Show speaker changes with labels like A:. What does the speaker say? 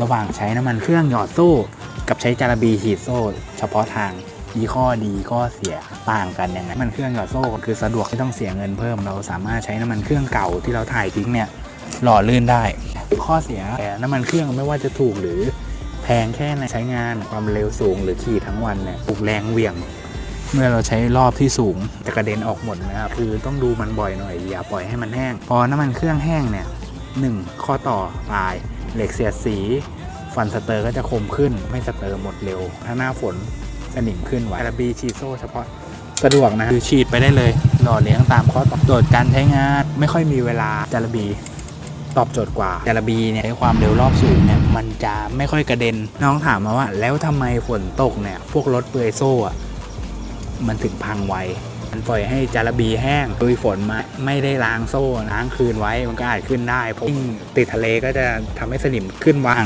A: ระหว่างใช้น้ำมันเครื่องหยอดโซ่ กับใช้จาระบีฉีดโซ่ เฉพาะทางมีข้อดีข้อเสียต่างกันยังไงน้ำมันเครื่องหยอดโซ่คือสะดวกไม่ต้องเสียเงินเพิ่ม เราสามารถใช้น้ำมันเครื่องเก่าที่เราถ่ายทิ้งเนี่ยหล่อลื่นได้ ข้อเสียแต่น้ำมันเครื่องไม่ว่าจะถูกหรือแพงแค่ไหนใช้งานความเร็วสูงหรือขี่ทั้งวันเนี่ยปลุกแรงเหวี่ยง เมื่อเราใช้รอบที่สูงจะกระเด็นออกหมดนะครับคือต้องดูมันบ่อยหน่อยอย่าปล่อยให้มันแห้ง พอน้ำมันเครื่องแห้งเนี่ยหนึ่งข้อต่อตาย เหล็กเสียดสี ฟันสเตอร์ก็จะคมขึ้น ไม่สเตอร์หมดเร็ว ถ้าหน้าฝนสนิมขึ้นไว้จาระบีชีดโซ่เฉพาะสะดวกนะคือฉีดไปได้เลย หล่อเลี้ยงตามข้อตอบโจทย์การใช้งาน ไม่ค่อยมีเวลาจาระบีตอบโจทย์กว่าจาระบีเนี่ยใช้ความเร็วรอบสูงเนี่ยมันจะไม่ค่อยกระเด็น น้องถามมาว่า แล้วทำไมฝนตกเนี่ย พวกรถเปลือยโซ่อะมันถึงพังไวมัน ปล่อยให้จาระบีแห้งโดยฝนมาไม่ได้ล้างโซ่ล้างคืนไว้มันก็อาจขึ้นได้เพราะติดทะเลก็จะทำให้สนิมขึ้นวาง